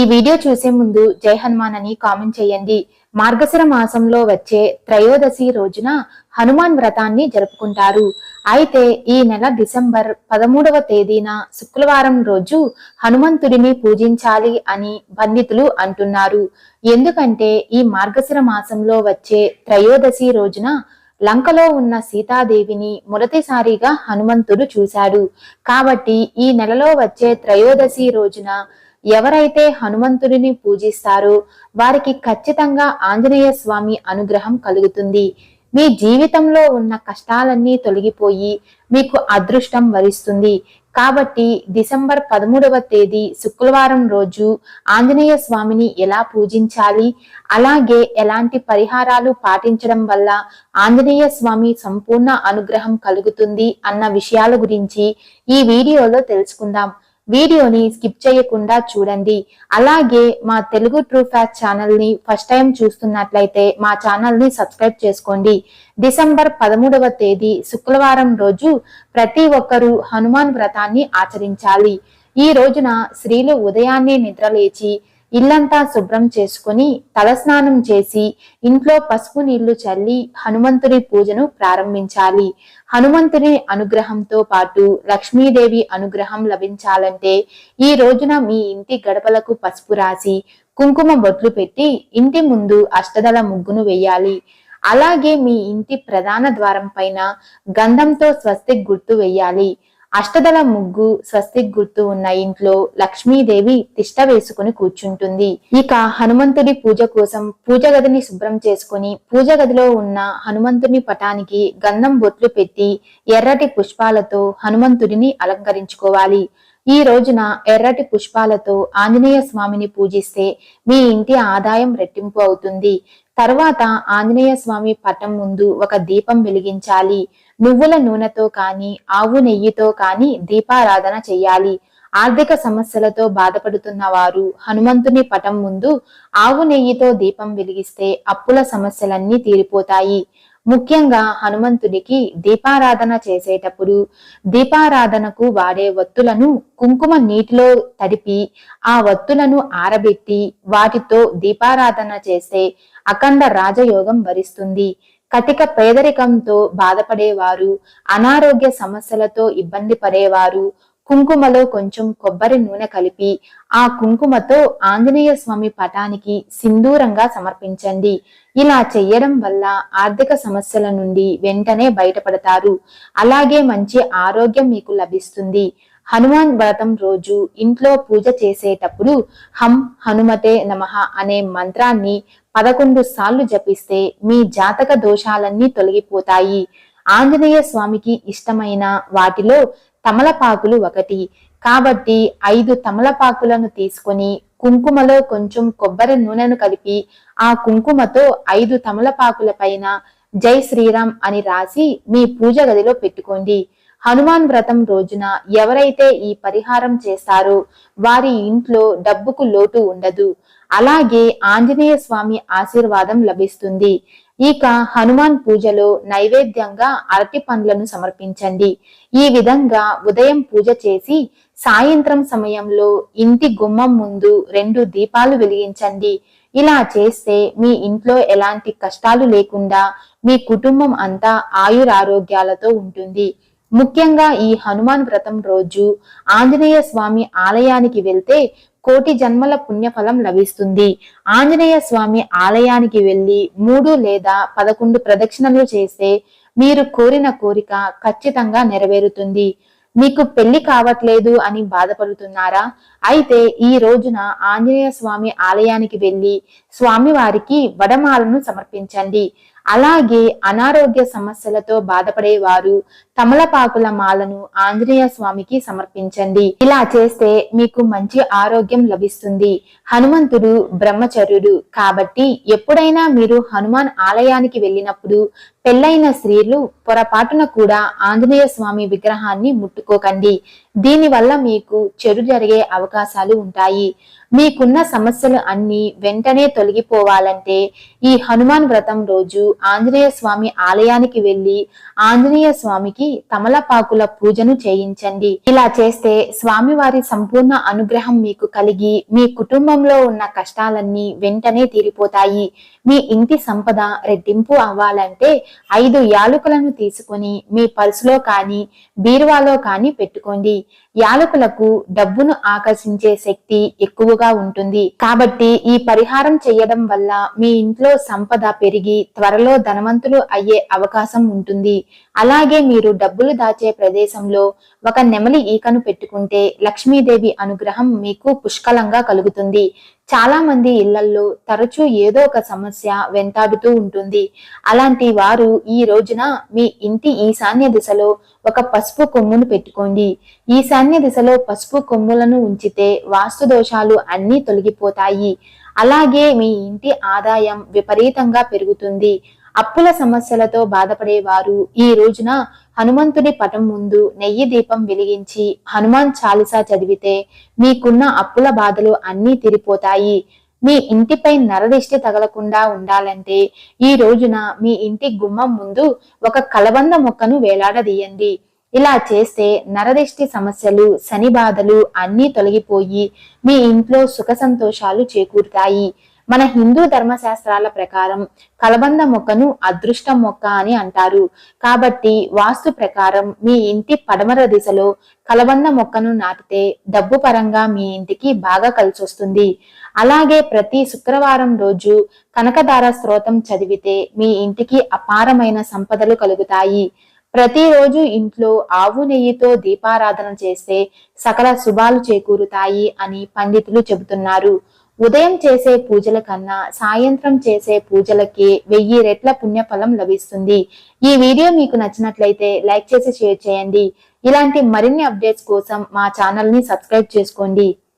ఈ వీడియో చూసే ముందు జై హనుమాన్ అని కామెంట్ చేయండి. మార్గశిర మాసంలో వచ్చే త్రయోదశి రోజున హనుమాన్ వ్రతాన్ని జరుపుకుంటారు. అయితే ఈ నెల డిసెంబర్ పదమూడవ తేదీన శుక్రవారం రోజు హనుమంతుడిని పూజించాలి అని పండితులు అంటున్నారు. ఎందుకంటే ఈ మార్గశిర మాసంలో వచ్చే త్రయోదశి రోజున లంకలో ఉన్న సీతాదేవిని మొదటిసారిగా హనుమంతుడు చూశాడు. కాబట్టి ఈ నెలలో వచ్చే త్రయోదశి రోజున ఎవరైతే హనుమంతుడిని పూజిస్తారో వారికి ఖచ్చితంగా ఆంజనేయ స్వామి అనుగ్రహం కలుగుతుంది. మీ జీవితంలో ఉన్న కష్టాలన్నీ తొలగిపోయి మీకు అదృష్టం వరిస్తుంది. కాబట్టి డిసెంబర్ పదమూడవ తేదీ శుక్రవారం రోజు ఆంజనేయ స్వామిని ఎలా పూజించాలి? అలాగే ఎలాంటి పరిహారాలు పాటించడం వల్ల ఆంజనేయ స్వామి సంపూర్ణ అనుగ్రహం కలుగుతుంది అన్న విషయాల గురించి ఈ వీడియోలో తెలుసుకుందాం. వీడియోని స్కిప్ చేయకుండా చూడండి. అలాగే మా తెలుగు ట్రూ ఫ్యాక్ట్ ఛానల్ని ఫస్ట్ టైం చూస్తున్నట్లయితే మా ఛానల్ని సబ్స్క్రైబ్ చేసుకోండి. డిసెంబర్ పదమూడవ తేదీ శుక్రవారం రోజు ప్రతి ఒక్కరూ హనుమాన్ వ్రతాన్ని ఆచరించాలి. ఈ రోజున స్త్రీలు ఉదయాన్నే నిద్రలేచి ఇల్లంతా శుభ్రం చేసుకుని తలస్నానం చేసి ఇంట్లో పసుపు నీళ్ళు చల్లి హనుమంతుని పూజను ప్రారంభించాలి. హనుమంతుని అనుగ్రహంతో పాటు లక్ష్మీదేవి అనుగ్రహం లభించాలంటే ఈ రోజున మీ ఇంటి గడపలకు పసుపు రాసి కుంకుమ బొట్లు పెట్టి ఇంటి ముందు అష్టదళ ముగ్గును వేయాలి. అలాగే మీ ఇంటి ప్రధాన ద్వారం పైన గంధంతో స్వస్తిక్ గుర్తు వేయాలి. అష్టదళ ముగ్గు స్వస్తిక్ గుర్తు ఉన్న ఇంట్లో లక్ష్మీదేవి తిష్ట వేసుకుని కూర్చుంటుంది. ఇక హనుమంతుడి పూజ కోసం పూజ గదిని శుభ్రం చేసుకుని పూజ గదిలో ఉన్న హనుమంతుని పటానికి గంధం బొట్లు పెట్టి ఎర్రటి పుష్పాలతో హనుమంతుడిని అలంకరించుకోవాలి. ఈ రోజున ఎర్రటి పుష్పాలతో ఆంజనేయ స్వామిని పూజిస్తే మీ ఇంటి ఆదాయం రెట్టింపు అవుతుంది. తర్వాత ఆంజనేయ స్వామి పటం ముందు ఒక దీపం వెలిగించాలి. నువ్వుల నూనెతో కాని ఆవు నెయ్యితో కానీ దీపారాధన చెయ్యాలి. ఆర్థిక సమస్యలతో బాధపడుతున్న వారు హనుమంతుని పటం ముందు ఆవు నెయ్యితో దీపం వెలిగిస్తే అప్పుల సమస్యలన్నీ తీరిపోతాయి. ముఖ్యంగా హనుమంతుడికి దీపారాధన చేసేటప్పుడు దీపారాధనకు వాడే వత్తులను కుంకుమ నీటిలో తడిపి ఆ వత్తులను ఆరబెట్టి వాటితో దీపారాధన చేస్తే అఖండ రాజయోగం వరిస్తుంది. కటిక పేదరికంతో బాధపడేవారు అనారోగ్య సమస్యలతో ఇబ్బంది పడేవారు కుంకుమలో కొంచెం కొబ్బరి నూనె కలిపి ఆ కుంకుమతో ఆంజనేయ స్వామి పటానికి సింధూరంగా సమర్పించండి. ఇలా చెయ్యడం వల్ల ఆర్థిక సమస్యల నుండి వెంటనే బయటపడతారు. అలాగే మంచి ఆరోగ్యం మీకు లభిస్తుంది. హనుమాన్ వ్రతం రోజు ఇంట్లో పూజ చేసేటప్పుడు హం హనుమతే నమః అనే మంత్రాన్ని పదకొండు సార్లు జపిస్తే మీ జాతక దోషాలన్నీ తొలగిపోతాయి. ఆంజనేయ స్వామికి ఇష్టమైన వాటిలో తమలపాకులు ఒకటి. కాబట్టి ఐదు తమలపాకులను తీసుకొని కుంకుమలో కొంచెం కొబ్బరి నూనెను కలిపి ఆ కుంకుమతో ఐదు తమలపాకుల పైన జై శ్రీరామ్ అని రాసి మీ పూజ గదిలో పెట్టుకోండి. హనుమాన్ వ్రతం రోజున ఎవరైతే ఈ పరిహారం చేస్తారో వారి ఇంట్లో డబ్బుకు లోటు ఉండదు. అలాగే ఆంజనేయ స్వామి ఆశీర్వాదం లభిస్తుంది. ఇక హనుమాన్ పూజలో నైవేద్యంగా అరటి పండ్లను సమర్పించండి. ఈ విధంగా ఉదయం పూజ చేసి సాయంత్రం సమయంలో ఇంటి గుమ్మం ముందు రెండు దీపాలు వెలిగించండి. ఇలా చేస్తే మీ ఇంట్లో ఎలాంటి కష్టాలు లేకుండా మీ కుటుంబం అంతా ఆయురారోగ్యాలతో ఉంటుంది. ముఖ్యంగా ఈ హనుమాన్ వ్రతం రోజు ఆంజనేయ స్వామి ఆలయానికి వెళ్తే కోటి జన్మల పుణ్యఫలం లభిస్తుంది. ఆంజనేయ స్వామి ఆలయానికి వెళ్ళి మూడు లేదా పదకొండు ప్రదక్షిణలు చేస్తే మీరు కోరిన కోరిక ఖచ్చితంగా నెరవేరుతుంది. మీకు పెళ్ళి కావట్లేదు అని బాధపడుతున్నారా? అయితే ఈ రోజున ఆంజనేయ స్వామి ఆలయానికి వెళ్ళి స్వామివారికి వడమాలను సమర్పించండి. అలాగే అనారోగ్య సమస్యలతో బాధపడేవారు తమలపాకుల మాలను ఆంజనేయ స్వామికి సమర్పించండి. ఇలా చేస్తే మీకు మంచి ఆరోగ్యం లభిస్తుంది. హనుమంతుడు బ్రహ్మచర్యుడు. కాబట్టి ఎప్పుడైనా మీరు హనుమాన్ ఆలయానికి వెళ్ళినప్పుడు పెళ్ళైన స్త్రీలు పొరపాటున కూడా ఆంజనేయ స్వామి విగ్రహాన్ని ముట్టుకోకండి. దీనివల్ల మీకు చెడు జరిగే అవకాశాలు ఉంటాయి. మీకున్న సమస్యలు అన్ని వెంటనే తొలగిపోవాలంటే ఈ హనుమాన్ వ్రతం రోజు ఆంజనేయ స్వామి ఆలయానికి వెళ్ళి ఆంజనేయ స్వామికి తమలపాకుల పూజను చేయించండి. ఇలా చేస్తే స్వామివారి సంపూర్ణ అనుగ్రహం మీకు కలిగి మీ కుటుంబంలో ఉన్న కష్టాలన్నీ వెంటనే తీరిపోతాయి. మీ ఇంటి సంపద రెట్టింపు అవ్వాలంటే ఐదు యాలుకలను తీసుకొని మీ పర్సులో కానీ బీరువాలో కానీ పెట్టుకోండి. యాలకులకు డబ్బును ఆకర్షించే శక్తి ఎక్కువగా ఉంటుంది. కాబట్టి ఈ పరిహారం చేయడం వల్ల మీ ఇంట్లో సంపద పెరిగి త్వరలో ధనవంతులు అయ్యే అవకాశం ఉంటుంది. అలాగే మీరు డబ్బులు దాచే ప్రదేశంలో ఒక నెమలి ఈకను పెట్టుకుంటే లక్ష్మీదేవి అనుగ్రహం మీకు పుష్కలంగా కలుగుతుంది. చాలా మంది ఇళ్ళల్లో తరచూ ఏదో ఒక సమస్య వెంటాడుతూ ఉంటుంది. అలాంటి వారు ఈ రోజున మీ ఇంటి ఈశాన్య దిశలో ఒక పసుపు కొమ్మును పెట్టుకోండి. ఈశాన్య దిశలో పసుపు కొమ్ములను ఉంచితే వాస్తు దోషాలు అన్నీ తొలగిపోతాయి. అలాగే మీ ఇంటి ఆదాయం విపరీతంగా పెరుగుతుంది. అప్పుల సమస్యలతో బాధపడేవారు ఈ రోజున హనుమంతుడి పటం ముందు నెయ్యి దీపం వెలిగించి హనుమాన్ చాలీసా చదివితే మీకున్న అప్పుల బాధలు అన్నీ తీరిపోతాయి. మీ ఇంటిపై నరదిష్టి తగలకుండా ఉండాలంటే ఈ రోజున మీ ఇంటి గుమ్మం ముందు ఒక కలబంద మొక్కను వేలాడదీయండి. ఇలా చేస్తే నరదిష్టి సమస్యలు శని బాధలు అన్నీ తొలగిపోయి మీ ఇంట్లో సుఖ సంతోషాలు చేకూరుతాయి. మన హిందూ ధర్మశాస్త్రాల ప్రకారం కలబంద మొక్కను అదృష్టం మొక్క అని అంటారు. కాబట్టి వాస్తు ప్రకారం మీ ఇంటి పడమర దిశలో కలబంద మొక్కను నాటితే డబ్బు పరంగా మీ ఇంటికి బాగా కలిసొస్తుంది. అలాగే ప్రతి శుక్రవారం రోజు కనకదార స్తోత్రం చదివితే మీ ఇంటికి అపారమైన సంపదలు కలుగుతాయి. ప్రతిరోజు ఇంట్లో ఆవు నెయ్యితో దీపారాధన చేస్తే సకల శుభాలు చేకూరుతాయి అని పండితులు చెబుతున్నారు. ఉదయం చేసే పూజల కన్నా సాయంత్రం చేసే పూజలకి వెయ్యి రెట్ల పుణ్యఫలం లభిస్తుంది. ఈ వీడియో మీకు నచ్చినట్లయితే లైక్ చేసి షేర్ చేయండి. ఇలాంటి మరిన్ని అప్డేట్స్ కోసం మా ఛానల్ని సబ్స్క్రైబ్ చేసుకోండి.